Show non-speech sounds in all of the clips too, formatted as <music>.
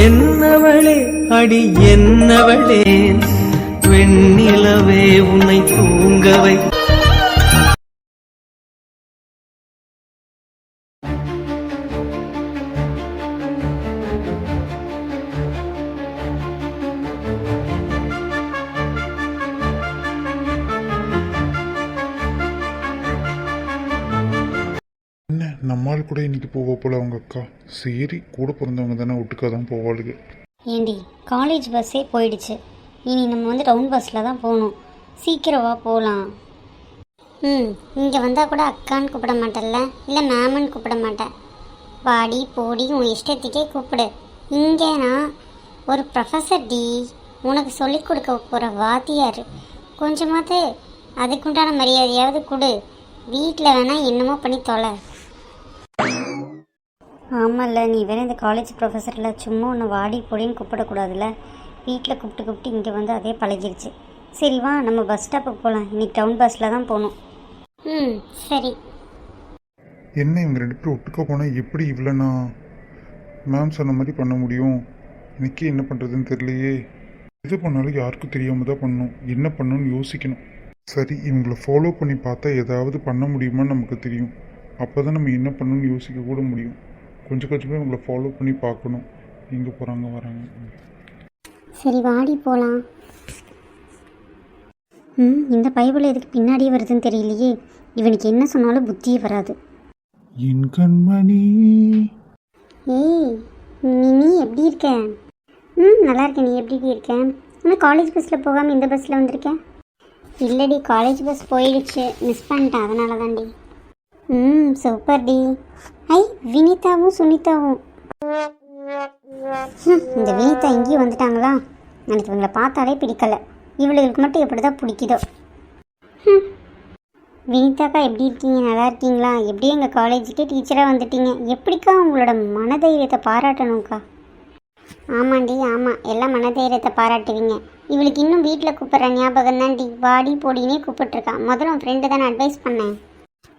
என்னவளே அடி என்னவளே வெண்ணிலவே உன்னை தூங்க என்ன நம்மால் கூட இன்னைக்கு போக போல அவங்க அக்கா. சரி கூட பிறந்தவங்க தானே ஒட்டுக்கா தான் போவாளுங்க ஏண்டி காலேஜ் பஸ்ஸே போயிடுச்சு. இனி நம்ம வந்து டவுன் பஸ்ஸில் தான் போகணும். சீக்கிரமாக போகலாம் ம் இங்கே வந்தால் கூட அக்கான்னு கூப்பிட மாட்டேல்ல? இல்லை மேமன்னு கூப்பிட மாட்டேன் வாடி போடி உன் இஷ்டத்துக்கே கூப்பிடு. இங்கே நான் ஒரு ப்ரொஃபஸர் டி உனக்கு சொல்லிக் கொடுக்க போகிற வாத்தியார். கொஞ்சமாவது அதுக்குண்டான மரியாதையாவது கொடு. வீட்டில் வேணால் என்னமோ பண்ணி தொலை. ஆமாம்ல நீ வேறு இந்த காலேஜ் ப்ரொஃபஸரில் சும்மா ஒன்று வாடி பொடின்னு கூப்பிடக்கூடாதுல்ல. வீட்டில் கூப்பிட்டு கூப்பிட்டு இங்கே வந்து அதே பழகிருச்சு. சரி வா நம்ம பஸ் ஸ்டாப்புக்கு போகலாம் இன்னைக்கு டவுன் பஸ்ஸில் தான் போகணும் ம் சரி. என்ன இவங்க ரெண்டு பேரும் ஒட்டுக்க போனால் எப்படி இவ்வளோண்ணா? மேம் சொன்ன மாதிரி பண்ண முடியும். எனக்கே என்ன பண்ணுறதுன்னு தெரியலையே. எது பண்ணாலும் யாருக்கும் தெரியாமல் தான் பண்ணணும். என்ன பண்ணணும்னு யோசிக்கணும். சரி இவங்கள ஃபாலோ பண்ணி பார்த்தா ஏதாவது பண்ண முடியுமான்னு நமக்கு தெரியும். அப்போ தான் நம்ம என்ன பண்ணணும்னு யோசிக்க கூட முடியும். கொஞ்சம் கொஞ்சமாக இவங்கள ஃபாலோ பண்ணி பார்க்கணும். எங்கே போகிறாங்க வராங்க. சரி வாடி போகலாம் ம் இந்த பைபிள் எதுக்கு பின்னாடியே வருதுன்னு தெரியலையே. இவனுக்கு என்ன சொன்னாலும் புத்தியே வராது. என் கண்மணி. ஏய் மினி எப்படி இருக்க? ம் நல்லா இருக்கேன். நீ எப்படி இருக்க? ஆனால் காலேஜ் பஸ்ஸில் போகாமல் இந்த பஸ்ஸில் வந்திருக்கேன் இல்லைடி காலேஜ் பஸ் போயிடுச்சு. மிஸ் பண்ணிட்டேன். அதனால தான்டி ம் சூப்பர் டி. ஐ வினிதாவும் சுனிதாவும். இந்த வினிதா இங்கேயும் வந்துட்டாங்களா? எனக்கு இவங்களை பார்த்தாலே பிடிக்கல. இவளுகளுக்கு மட்டும் எப்படி தான் பிடிக்குதோ வினிதாக்கா எப்படி இருக்கீங்க? நல்லா இருக்கீங்களா? எப்படி எங்கள் காலேஜுக்கே டீச்சராக வந்துட்டீங்க. எப்படிக்கா உங்களோட மனதைரியத்தை பாராட்டணும்க்கா? ஆமாண்டி ஆமாம் எல்லாம் மனதைரியத்தை பாராட்டுவீங்க. இவளுக்கு இன்னும் வீட்டில் கூப்பிட்ற ஞாபகம் தான்டி வாடி போடினே கூப்பிட்ருக்கா முதல்ல உன் ஃப்ரெண்டு தானே அட்வைஸ் பண்ணேன்.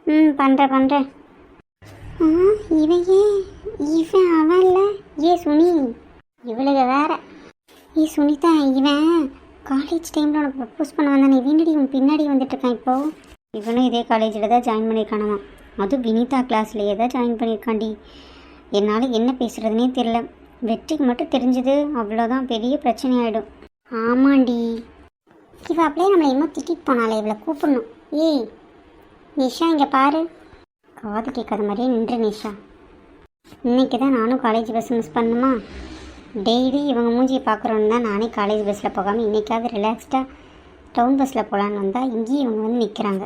ம் பண்ணுறேன் பண்ணுறேன் ஆ இவன் ஏன் இவன் அவன் இல்லை ஏ சுனி இவளுக வேற. ஏ சுனிதா இவன் காலேஜ் டைமில் உனக்கு ப்ரப்போஸ் பண்ண வந்தானே. வீண்டடி உன் பின்னாடி வந்துட்டு இருக்கான் இப்போ. இவனும் இதே காலேஜில் தான் ஜாயின் பண்ணியிருக்கானாமா அதுவும் வினிதா கிளாஸ்லேயே தான் ஜாயின் பண்ணியிருக்காண்டி. என்னால் என்ன பேசுகிறதுனே தெரில வெற்றிக்கு மட்டும் தெரிஞ்சது அவ்வளோதான் பெரிய பிரச்சனை ஆகிடும் ஆமாண்டி. இவள் அப்படியே நம்மளை இன்னும் திட்டிட்டு போனாலே இவளை கூப்பிடணும். ஏய் நிஷா இங்கே பாரு. காது கேட்காத மாதிரியே நின்று நிஷா. இன்னைக்கு தான் நானும் காலேஜ் பஸ் மிஸ் பண்ணுமா டெய்லி இவங்க மூஞ்சியை பார்க்குறோன்னு தான் நானே காலேஜ் பஸ்ஸில் போகாமல் இன்றைக்காவது ரிலாக்ஸ்டாக டவுன் பஸ்ஸில் போகலான்னு வந்தால் இங்கேயும் இவங்க வந்து நிற்கிறாங்க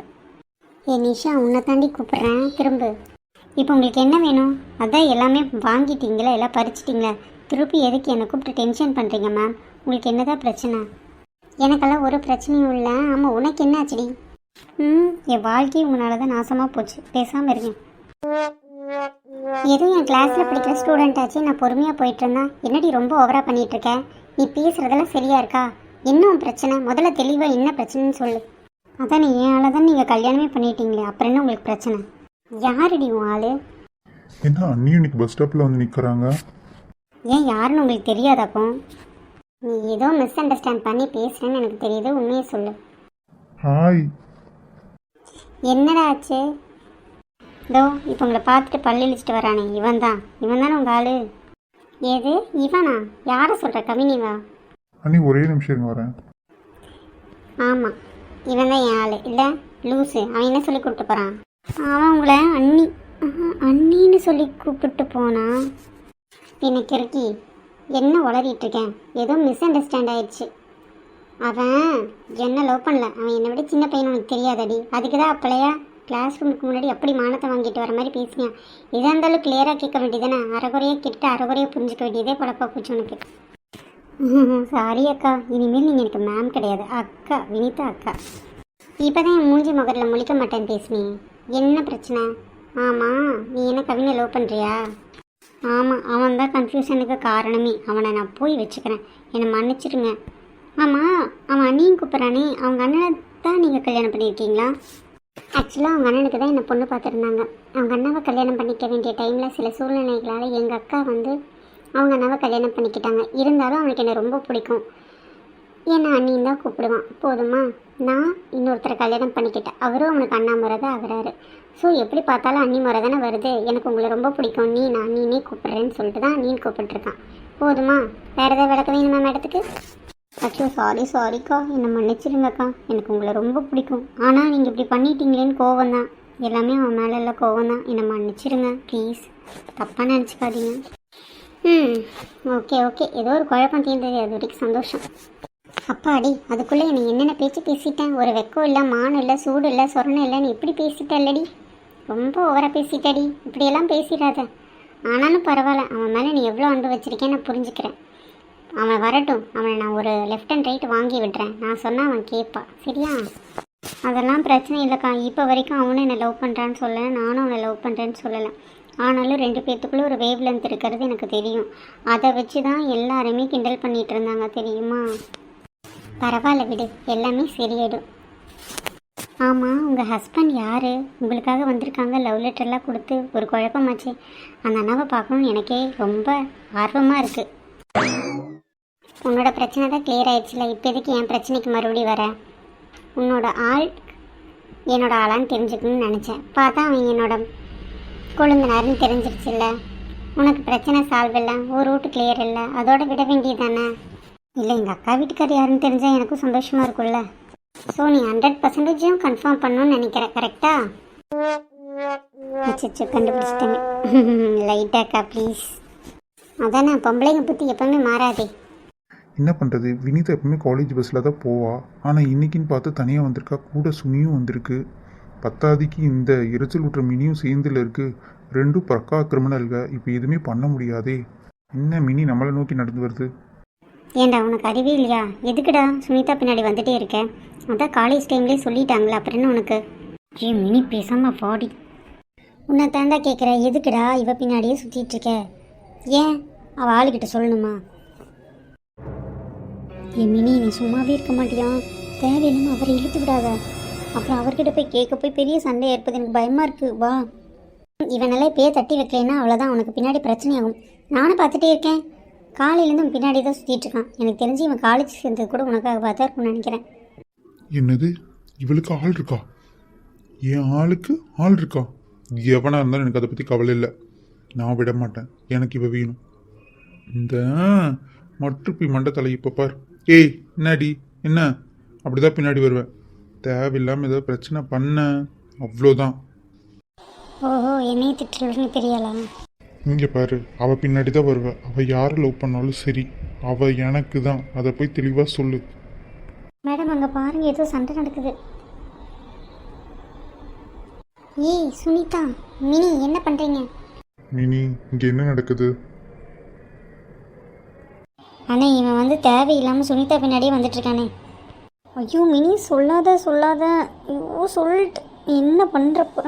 ஏ நிஷா உன்னை தாண்டி கூப்பிட்றேன். திரும்ப. இப்போ உங்களுக்கு என்ன வேணும்? அதான் எல்லாமே வாங்கிட்டீங்களா? எல்லாம் பறிச்சிட்டிங்களா? திருப்பி எதுக்கு என்னை கூப்பிட்டு டென்ஷன் பண்ணுறீங்க மேம் உங்களுக்கு என்னதான் பிரச்சனை? எனக்கெல்லாம் ஒரு பிரச்சனையும் இல்லை. ஆமாம் உனக்கு என்ன ஆச்சுடி ம் என் வாழ்க்கை உங்களால தான் நாசமாக போச்சு. பேசாமல் இருக்கேன் எதுவும் என் கிளாஸில் படிக்கிற ஸ்டூடெண்ட் ஆச்சு நான் பொறுமையாக போயிட்டு இருந்தேன் என்னடி ரொம்ப ஓவராக பண்ணிட்டு இருக்க நீ பேசுறதெல்லாம் சரியா இருக்கா? என்ன உன் பிரச்சனை? முதல்ல தெளிவாக என்ன பிரச்சனைன்னு சொல்லு. அதான் நீ என் தான் நீங்கள் கல்யாணமே பண்ணிட்டீங்களே அப்புறம் என்ன உங்களுக்கு பிரச்சனை? யாருடி உன் ஆளு? என்ன அண்ணியும் இன்னைக்கு பஸ் ஸ்டாப்பில் வந்து நிற்கிறாங்க ஏன் யாருன்னு உங்களுக்கு தெரியாதாப்போ நீ ஏதோ மிஸ் அண்டர்ஸ்டாண்ட் பண்ணி பேசுகிறேன்னு எனக்கு தெரியுது உண்மையை சொல்லு. ஹாய் என்னடா ஆச்சு? இதோ இப்போ உங்களை பார்த்துட்டு பல்லு இழிச்சிட்டு வரானே இவன் தான் இவன் தானே உங்கள் ஆளு? ஏது இவனா? யாரை சொல்கிற கவினிவா? அண்ணி ஒரே நிமிஷம் இருங்க வரேன். ஆமாம் இவன் தான் என் ஆள். இல்லை லூஸு அவன் என்ன சொல்லி கூப்பிட்டு போகிறான் அவன் உங்களை அண்ணி அண்ணின்னு சொல்லி கூப்பிட்டு போனா? பின்ன கிறுக்கி என்ன உளறிட்டு இருக்கேன்? ஏதோ மிஸ் அண்டர்ஸ்டாண்ட் ஆயிடுச்சு. அவன் என்ன லவ் பண்ணல? அவன் என்னை விட சின்ன பையன் உனக்கு தெரியாதடி. அதுக்கு தான் அப்பளையா கிளாஸ் ரூமுக்கு முன்னாடி அப்படி மானத்தை வாங்கிட்டு வர மாதிரி பேசினியா இதாக இருந்தாலும் கிளியராக கேட்க வேண்டியதானே அரைகுறையாக கேட்டு அரைகுறையாக புரிஞ்சுக்க வேண்டியதே பழப்பா போச்சு உனக்கு. சாரி அக்கா. இனிமேல் நீங்கள் எனக்கு மேம் கிடையாது. அக்கா வினிதா அக்கா. இப்போ தான் என் மூஞ்சி முகரில் முழிக்க மாட்டேன்னு பேசுனீங்க என்ன பிரச்சனை? ஆமாம் நீ என்ன கவினை லவ் பண்ணுறியா ஆமாம் அவன் தான் கன்ஃபியூஷனுக்கு காரணமே. அவனை நான் போய் வச்சுக்கிறேன். என்னை மன்னிச்சிடுங்க ஆமாம் அவன் அண்ணியும் கூப்பிட்றானே. அவங்க அண்ணனை தான் நீங்கள் கல்யாணம் பண்ணியிருக்கீங்களா? ஆக்சுவலாக அவங்க அண்ணனுக்கு தான் என்னை பொண்ணு பார்த்துருந்தாங்க. அவங்க அண்ணாவை கல்யாணம் பண்ணிக்க வேண்டிய டைமில் சில சூழ்நிலைகளால் எங்கள் அக்கா வந்து அவங்க அண்ணாவை கல்யாணம் பண்ணிக்கிட்டாங்க. இருந்தாலும் அவனுக்கு என்னை ரொம்ப பிடிக்கும். ஏன்னா அண்ணின்னு தான் கூப்பிடுவான். போதுமா? நான் இன்னொருத்தரை கல்யாணம் பண்ணிக்கிட்டேன். அவரும் அவனுக்கு அண்ணா முறை தான் ஆகிறாரு. ஸோ எப்படி பார்த்தாலும் அண்ணி முறை தானே வருது. எனக்கு உங்களை ரொம்ப பிடிக்கும். நீ நான் நீனே கூப்பிட்றேன்னு சொல்லிட்டு தான் நீ கூப்பிட்டுருக்கான். போதுமா? வேறு ஏதாவது விளக்க வேணுமா மேடத்துக்கு? அச்சோ சாரி சாரிக்கா என்னை மன்னிச்சிருங்கக்கா. எனக்கு உங்களை ரொம்ப பிடிக்கும். ஆனால் நீங்கள் இப்படி பண்ணிட்டீங்களேன்னு கோவம் தான் எல்லாமே அவன் மேலே எல்லாம் கோவம் தான் என்னை மன்னிச்சிருங்க ப்ளீஸ் தப்பாக நினச்சிக்காதீங்க. ம் ஓகே ஓகே ஏதோ ஒரு குழப்பம் தீர்ந்தது. அது வரைக்கும் சந்தோஷம். அப்பாடி அதுக்குள்ளே என்னை என்னென்ன பேச்சு பேசிட்டேன்? ஒரு வெக்கம் இல்லை மானம் இல்லை சூடு இல்லை சொரணம் இல்லைன்னு இப்படி பேசிட்டேன் இல்லடி ரொம்ப ஓவராக பேசிட்டடி. இப்படியெல்லாம் பேசிடாத. ஆனாலும் பரவாயில்ல. அவன் மேலே நீ எவ்வளோ அன்பு வச்சிருக்கேன்னு நான் புரிஞ்சுக்கிறேன். அவன் வரட்டும். அவனை நான் ஒரு லெஃப்ட் அண்ட் ரைட் வாங்கி விடுறேன். நான் சொன்னால் அவன் கேட்பான் சரியா? அதெல்லாம் பிரச்சனை இல்லைக்கா. இப்போ வரைக்கும் அவனும் என்னை லவ் பண்ணுறான்னு சொல்லலை. நானும் அவனை லவ் பண்ணுறேன்னு சொல்லலை. ஆனாலும் ரெண்டு பேர்த்துக்குள்ளே ஒரு வேவ் லென்த் இருக்கிறது எனக்கு தெரியும். அதை வச்சு தான் எல்லாருமே கிண்டல் பண்ணிகிட்டு இருந்தாங்க தெரியுமா? பரவாயில்ல விடு. எல்லாமே சரியாயிடும். ஆமாம் உங்கள் ஹஸ்பண்ட் யார்? உங்களுக்காக வந்திருக்காங்க. லவ் லெட்டர்லாம் கொடுத்து ஒரு குழப்பமாச்சு. அந்த அண்ணாவை பார்க்கணும்னு எனக்கே ரொம்ப ஆர்வமாக இருக்குது உன்னோட பிரச்சனை தான் கிளியர் ஆயிடுச்சுல இப்போ எதுக்கு என் பிரச்சனைக்கு மறுபடியும் வர? உன்னோட ஆள் என்னோட ஆளான்னு தெரிஞ்சுக்கணும்னு நினச்சேன். பார்த்தா அவன் என்னோட கொழுந்தினாருன்னு தெரிஞ்சிருச்சுல்ல உனக்கு பிரச்சனை சால்வ் இல்லை ஒரு ரூட்டு கிளியர் இல்லை அதோட விட வேண்டியதானே இல்லை எங்கள் அக்கா வீட்டுக்கார் யாருன்னு தெரிஞ்சால் எனக்கும் சந்தோஷமாக இருக்கும்ல. ஸோ நீ ஹண்ட்ரட் பர்சன்டேஜும் கன்ஃபார்ம் பண்ணணும்னு நினைக்கிறேன் கரெக்டா அச்சோ கண்டுபிடிச்சிட்டேங்க லைட்டாக்கா <laughs> ப்ளீஸ் அதானே பொம்பளைங்க புத்தி எப்போவுமே மாறாதே. என்ன பண்ணுறது வினிதா எப்பவுமே காலேஜ் பஸ்ஸில் தான் போவா. ஆனால் இன்னைக்குன்னு பார்த்து தனியாக வந்திருக்கா? கூட சுனியும் வந்திருக்கு. பத்தாதிக்கு இந்த எரிச்சல் விட்டுற மினியும் சேர்ந்துல இருக்குது ரெண்டும் பக்கா கிரிமினல்க இப்போ எதுவுமே பண்ண முடியாதே. என்ன மினி நம்மளை நோக்கி நடந்து வருது? ஏண்டா உனக்கு அறிவே இல்லையா? எதுக்குடா சுனிதா பின்னாடி வந்துட்டே இருக்க? அதான் காலேஜ் டைம்லேயே சொல்லிட்டாங்களே? அப்புறம் என்ன உனக்கு? ஏ மினி பேசாமல் பாடி உன்னை தாண்டா கேட்குற எதுக்குடா இவ பின்னாடியே சுற்றிட்டு இருக்க? ஏன்? அவள் ஆளுகிட்ட சொல்லணுமா? என் மினி நீ சும்மாவே இருக்க மாட்டியா? தேவையில்லாமல் அவரை இழுத்து விடாத. அப்புறம் அவர்கிட்ட போய் கேட்க போய் பெரிய சண்டை ஏற்பது எனக்கு பயமாக இருக்கு. வா. இவனெல்லாம் இப்பயே தட்டி வைக்கலைன்னா அவ்வளோதான் உனக்கு பின்னாடி பிரச்சனையாகும். நானும் பார்த்துட்டே இருக்கேன். காலையிலேருந்து உன் பின்னாடி தான் சுற்றிட்டு இருக்கான். எனக்கு தெரிஞ்சு இவன் காலேஜ் சேர்ந்தது கூட உனக்காக பார்த்தா இருக்கும்னு நினைக்கிறேன். என்னது? இவளுக்கு ஆள் இருக்கா? என் ஆளுக்கு ஆள் இருக்கா? எவனாக இருந்தாலும் எனக்கு அதை பற்றி கவலை இல்லை. நான் விட மாட்டேன். எனக்கு இவ வேணும். இந்த மட்டுப்பி மண்டை தலை இப்போ பார். ஏய் என்னடி? என்ன? அப்படிதான் பின்னாடி வருவேன். தேவையில்லாமல் ஏதோ பிரச்சனை பண்ண. அவ்வளோதான் ஓஹோ என்னைய திட்டுறதுன்னு தெரியலா. இங்கே பாரு அவள் பின்னாடி தான் வருவேன் அவள் யாரை லவ் பண்ணாலும் சரி அவள் எனக்கு தான் அதை போய் தெளிவாக சொல்லு. மேடம் அங்கே பாருங்க ஏதோ சண்டை நடக்குது. ஏய் சுனிதா மினி என்ன பண்ணுறீங்க மினி இங்கே என்ன நடக்குது? அண்ணே இவன் வந்து தேவையில்லாமல் சுனிதா பின்னாடியே வந்துட்டுருக்கானே. ஐயோ மினி சொல்லாத சொல்லாத. ஐயோ சொல்லிட்டு என்ன பண்ணுறப்ப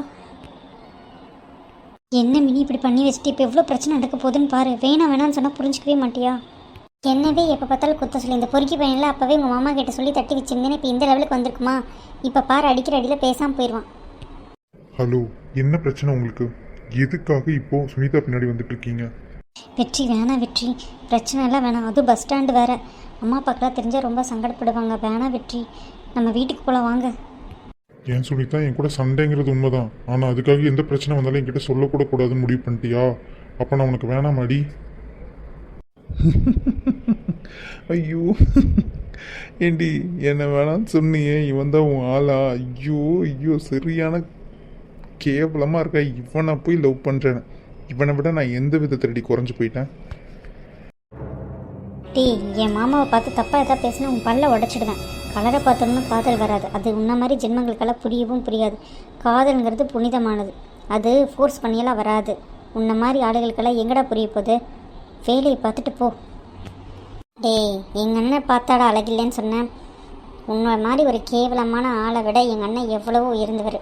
என்ன மினி இப்படி பண்ணி வச்சுட்டு இப்போ எவ்வளோ பிரச்சனை நடக்க போகுதுன்னு பாரு. வேணாம் வேணாம்னு சொன்னால் புரிஞ்சிக்கவே மாட்டியா? என்னவே எப்போ பார்த்தாலும் குத்த சொல்லி. இந்த பொறுக்கி பையனில் அப்போவே உங்கள் மாமா கிட்ட சொல்லி தட்டி வச்சிருந்தேன்னு இப்போ இந்த லெவலுக்கு வந்திருக்குமா? இப்போ பாரு அடிக்கிற அடியில் பேசாமல் போயிடுவான் ஹலோ என்ன பிரச்சனை உங்களுக்கு? எதுக்காக இப்போ சுனிதா பின்னாடி வந்துட்டு இருக்கீங்க வெற்றி வேணாம் வெற்றி பிரச்சனை எல்லாம் வேணாம். அதுவும் பஸ் ஸ்டாண்டு வேற. அம்மா அப்பாக்கெல்லாம் தெரிஞ்சால் ரொம்ப சங்கடப்படுவாங்க. வேணாம் வெற்றி. நம்ம வீட்டுக்கு போகலாம் வாங்க. ஏன் சுனிதா என் கூட சண்டைங்கிறது உண்மைதான். ஆனால் அதுக்காக எந்த பிரச்சனை வந்தாலும் என்கிட்ட சொல்லக்கூட கூடாதுன்னு முடிவு பண்ணிட்டியா? அப்போ நான் உனக்கு வேணாமாடி <laughs> ஐயோ. ஏண்டி என்ன வேணாம்னு சொன்னியே. இவன் தான் உன் ஆளா? ஐயோ ஐயோ சரியான கேவலமாக இருக்கா? இவனை போய் லவ் பண்ணுறேன் இவனை விட நான் எந்த விதத்திலடி குறைஞ்சு போயிட்டேன்? டேய் என் மாமாவை பார்த்து தப்பாக எதாவது பேசினா உன் பல்ல உடச்சிடுவேன். கலரை பார்த்தோம்னா காதல் வராது. அது உன்ன மாதிரி ஜென்மங்களுக்கெல்லாம் புரியவும் புரியாது. காதல்ங்கிறது புனிதமானது. அது ஃபோர்ஸ் பண்ணியெல்லாம் வராது. உன்ன மாதிரி ஆளுகளுக்கெல்லாம் எங்கடா புரிய போகுது? வேலையை பார்த்துட்டு போ. டேய் எங்கள் அண்ணன் பார்த்தாடா அழகில்லைன்னு சொன்னேன். உன்னை மாதிரி ஒரு கேவலமான ஆளை விட எங்கள் அண்ணன் எவ்வளவோ உயர்ந்தவர்.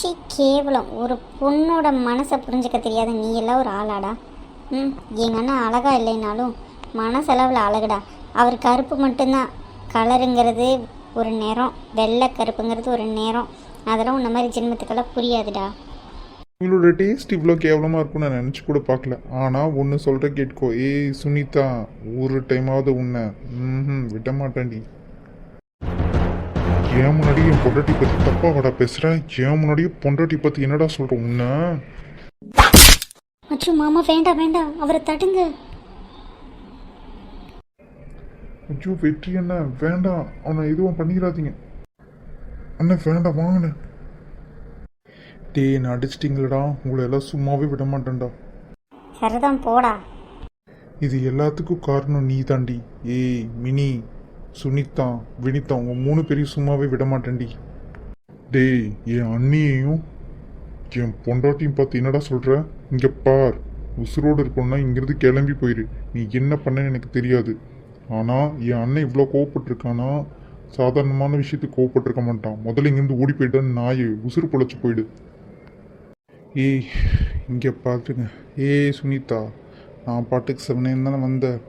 சீ கேவலம். ஒரு பொண்ணோட மனசை புரிஞ்சுக்க தெரியாத நீ எல்லாம் ஒரு ஆளாடா. ம் எங்கள் அண்ணன் அழகா இல்லைனாலும் மனசளவில் அழகுடா. அவர் கருப்பு மட்டும்தான். கலருங்கிறது ஒரு நேரம் வெள்ளை கருப்புங்கிறது ஒரு நேரம் அதெல்லாம் உன்ன மாதிரி ஜென்மத்துக்கெல்லாம் புரியாதுடா. உங்களோட டேஸ்ட் இவ்வளோ கேவலமாக இருக்கும்னு நான் நினச்சி கூட பார்க்கல. ஆனால் ஒன்று சொல்கிற கேட்கோ. ஏய் சுனிதா ஒரு டைமாவது உன்னை ம் விட மாட்டேன்டி. ஏன் முன்னாடி என் பொண்டாட்டி பற்றி தப்பாக வாடா பேசுகிறேன் ஏன் முன்னாடியே பொண்டாட்டி பற்றி என்னடா சொல்கிற உன்னை? மற்றும் மாமா வேண்டாம் வேண்டாம் அவரை தடுங்க. ஐயோ வெற்றி என்ன? வேண்டாம் அவனை எதுவும் பண்ணிடாதீங்க. அண்ணன் வேண்டாம் வாங்கண்ணே. டேய் என்ன அடிச்சிட்டிங்களடா. உங்களை எல்லாம் சும்மாவே விட மாட்டேன்டா. சரிதான் போடா. இது எல்லாத்துக்கும் காரணம் நீ தாண்டி ஏய் மினி. சுனிதா வினிதா அவங்க மூணு பேரையும் சும்மாவே விட மாட்டேன்டி டேய் என் அண்ணியையும் என் பொண்டாட்டியும் பார்த்து என்னடா சொல்கிற இங்கே பார் உசுரோடு இருக்கணும்னா இங்கேருந்து கிளம்பி போயிரு. நீ என்ன பண்ணன்னு எனக்கு தெரியாது. ஆனால் என் அண்ணன் இவ்வளோ கோவப்பட்டிருக்கானா? சாதாரணமான விஷயத்துக்கு கோவப்பட்டிருக்க மாட்டான். முதல்ல இங்கேருந்து ஓடி போயிட்டான்னு நாய் உசுறு பொழைச்சி போயிடு. ஏய் இங்கே பார்த்துங்க ஏய் சுனிதா நான் பாட்டுக்கு செவனேன்னு தானே வந்தேன்.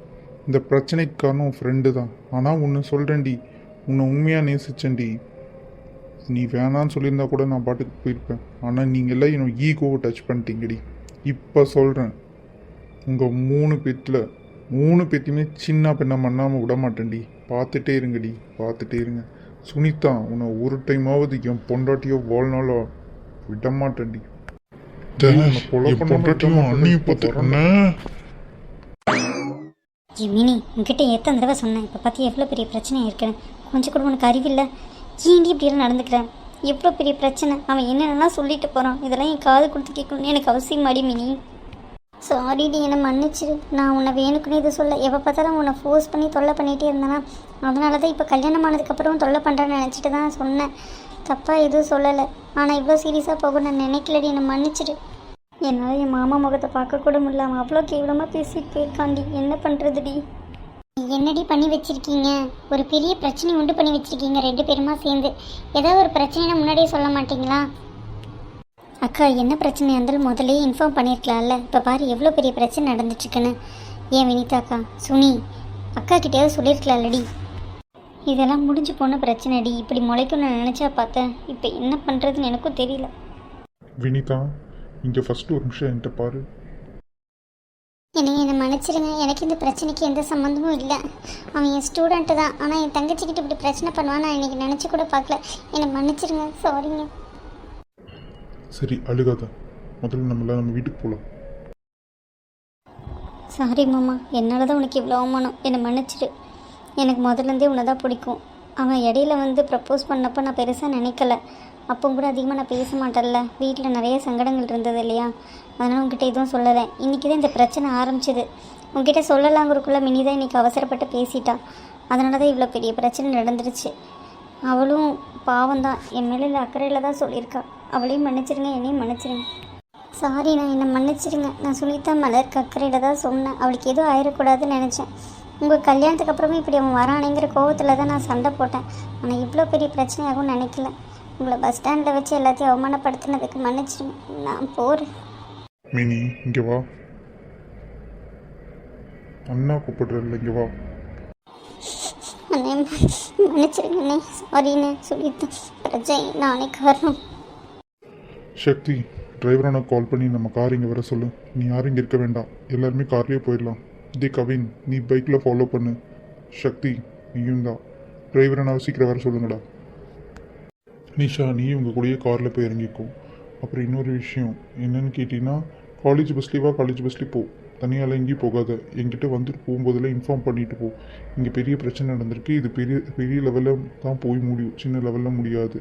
இந்த பிரச்சனைக்கு காரணம் உன் ஃப்ரெண்டு தான். ஆனால் ஒன்று சொல்கிறேன்டி உன்னை உண்மையாக நேசிச்சேன்டி. நீ வேணான்னு சொல்லியிருந்தா கூட நான் பாட்டுக்கு போயிருப்பேன். ஆனால் நீங்கள் எல்லாம் என்னோட ஈகோவை டச் பண்ணிட்டீங்கடி. இப்போ சொல்கிறேன் உங்கள் மூணு பேத்தில் மூணு பேத்தையுமே சின்ன பெண்ணை பண்ணாமல் விட மாட்டேன்டி. பார்த்துட்டே இருங்கடி. பார்த்துட்டே இருங்க. சுனிதா உன்னை ஒரு டைமாவது என் பொண்டாட்டியோ வாழ்நாளோ விட மாட்டேன்டி உன்னை கொலை பண்ணாம விட மாட்டேன்டி. ஜிமினி உங்ககிட்ட எத்தனை தடவை சொன்னேன்? இப்போ பார்த்து எவ்வளோ பெரிய பிரச்சனை இருக்கிறேன் கொஞ்சம் கூட உனக்கு அறிவில்லை ஏன்டி இப்படியெல்லாம் நடந்துக்கிறேன் எவ்வளோ பெரிய பிரச்சனை? அவன் என்னென்னலாம் சொல்லிட்டு போகிறான் இதெல்லாம் என் காது கொடுத்து கேட்கணும்னு எனக்கு அவசியம் அடி மினி. சாரிடி என்னை மன்னிச்சிரு. நான் உன்னை வேணுக்குன்னு இது சொல்ல எப்போ பார்த்தாலும் உன்னை ஃபோர்ஸ் பண்ணி தொல்லை பண்ணிகிட்டே இருந்தேனா? அதனால தான் இப்போ கல்யாணம் ஆனதுக்கப்புறம் தொல்லை பண்ணுறேன்னு நினச்சிட்டு தான் சொன்னேன். தப்பாக எதுவும் சொல்லலை. ஆனால் இவ்வளோ சீரியஸாக போக நான் நினைக்கலடி. என்னை மன்னிச்சிடு என்னால் என் மாமா முகத்தை பார்க்க கூட முடியல. அவன் அவ்வளோ கேவலமாக பேசிட்டு போயிருக்காண்டி என்ன பண்ணுறதுடி என்னடி பண்ணி வச்சிருக்கீங்க? ஒரு பெரிய பிரச்சனை உண்டு பண்ணி வச்சிருக்கீங்க ரெண்டு பேருமா சேர்ந்து. ஏதாவது ஒரு பிரச்சனைனா முன்னாடியே சொல்ல மாட்டீங்களா? அக்கா என்ன பிரச்சனை இருந்தாலும் முதல்லயே இன்ஃபார்ம் பண்ணியிருக்கலாம்ல இப்போ பாரு எவ்வளோ பெரிய பிரச்சனை நடந்துட்டுருக்குன்னு. ஏன் வினிதா அக்கா? சுனி அக்கா கிட்டேயாவது சொல்லியிருக்கலாம்லடி இதெல்லாம் முடிஞ்சு போன பிரச்சனைடி. இப்படி முளைக்கும் நான் நினச்சா பார்த்தேன். இப்போ என்ன பண்ணுறதுன்னு எனக்கும் தெரியல. வினிதா இங்கே ஃபஸ்ட்டு ஒரு நிமிஷம் என்கிட்ட பாரு. என்னை என்னை மன்னிச்சிடுங்க. எனக்கு இந்த பிரச்சனைக்கு எந்த சம்மந்தமும் இல்லை. அவன் என் ஸ்டூடெண்ட்டு தான். ஆனால் என் தங்கச்சிக்கிட்ட இப்படி பிரச்சனை பண்ணுவான் நான் இன்னைக்கு நினச்சி கூட பார்க்கல. என்னை மன்னிச்சிடுங்க. சாரிங்க சரி அழுகாத. முதல்ல நம்மளாம் நம்ம வீட்டுக்கு போகலாம் சாரி மாமா. என்னால் தான் உனக்கு இவ்வளோ அவமானம். என்னை மன்னிச்சிடு. எனக்கு முதல்லேருந்தே உன்னை தான் பிடிக்கும். அவன் இடையில வந்து ப்ரப்போஸ் பண்ணப்போ நான் பெருசாக நினைக்கல. அப்போ கூட அதிகமாக நான் பேச மாட்டேன்ல. வீட்டில் நிறைய சங்கடங்கள் இருந்தது இல்லையா? அதனால் உங்ககிட்ட எதுவும் சொல்லலை. இன்றைக்கி தான் இந்த பிரச்சனை ஆரம்பிச்சது. உங்ககிட்ட சொல்லலாங்கிறக்குள்ளே மினி தான் இன்றைக்கி அவசரப்பட்டு பேசிட்டான் அதனால தான் இவ்வளோ பெரிய பிரச்சனை நடந்துருச்சு. அவளும் பாவம் தான் என் மேலே அக்கறையில் தான் சொல்லியிருக்கா. அவளையும் மன்னிச்சிடுங்க என்னையும் மன்னிச்சிடுங்க சாரி நான் என்னை மன்னிச்சிடுங்க நான் சுனிதா மலர் அக்கறையில் தான் சொன்னேன். அவளுக்கு எதுவும் ஆயிடக்கூடாதுன்னு நினச்சேன். உங்கள் கல்யாணத்துக்கு அப்புறமே இப்படி அவன் வரானேங்கிற கோவத்தில் தான் நான் சண்டை போட்டேன். ஆனால் இவ்வளோ பெரிய பிரச்சனை நினைக்கல. உங்களை பஸ் ஸ்டாண்டில் வச்சு எல்லாத்தையும் அவமானப்படுத்தினதுக்கு மன்னிச்சிடுங்க நான் போகிறேன் மினி இங்கே வா. அண்ணா கூப்பிடுறல இங்கே வா. அண்ணே மன்னிச்சிடுங்கண்ணே சாரிண்ணே சுனிதா பிரச்சனை நாளைக்கு வரணும் சக்தி டிரைவரான கால் பண்ணி நம்ம கார் இங்கே வர சொல்லு. நீ யாரும் இங்கே இருக்க வேண்டாம். எல்லாருமே கார்லேயே போயிடலாம். இதே கவின் நீ பைக்கில் ஃபாலோ பண்ணு. சக்தி நீயும் தான் டிரைவரை சீக்கிரம் வர சொல்லுங்கடா. நிஷா நீ உங்கள் கூடயே காரில் போய் இறங்கிக்கோ. அப்புறம் இன்னொரு விஷயம். என்னன்னு கேட்டிங்கன்னா காலேஜ் பஸ்லேயே வா காலேஜ் பஸ்லேயே போ. தனியால் எங்கேயும் போகாத. என்கிட்ட வந்துட்டு போகும்போதெல்லாம் இன்ஃபார்ம் பண்ணிட்டு போ. இங்கே பெரிய பிரச்சனை நடந்திருக்கு. இது பெரிய பெரிய லெவலில் தான் போய் முடியும். சின்ன லெவலில் முடியாது.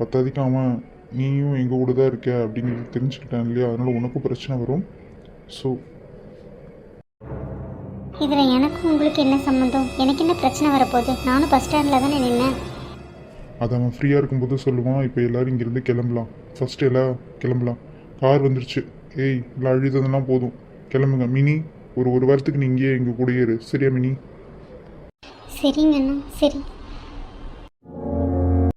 பத்தாதிக்கு அவன் நீயும் எங்கள் கூட தான் இருக்க அப்படிங்கிறது தெரிஞ்சுக்கிட்டான் இல்லையா? அதனால் உனக்கும் பிரச்சனை வரும். ஸோ இதில் எனக்கும் உங்களுக்கு என்ன சம்மந்தம் எனக்கு என்ன பிரச்சனை வரப்போகுது? நானும் பஸ் ஸ்டாண்டில் தானே நின்னேன். அதை அவன் ஃப்ரீயாக இருக்கும்போது சொல்லுவான் இப்போ எல்லோரும் இங்கேருந்து கிளம்பலாம். ஃபஸ்ட்டு எல்லாம் கிளம்பலாம். கார் வந்துருச்சு. ஏய் எல்லாம் அழுததெல்லாம் போதும். கிளம்புங்க. மினி ஒரு ஒரு வாரத்துக்கு நீ இங்கேயே எங்கள் கூடயே இரு. சரியா மினி? சரிங்கண்ணா சரி.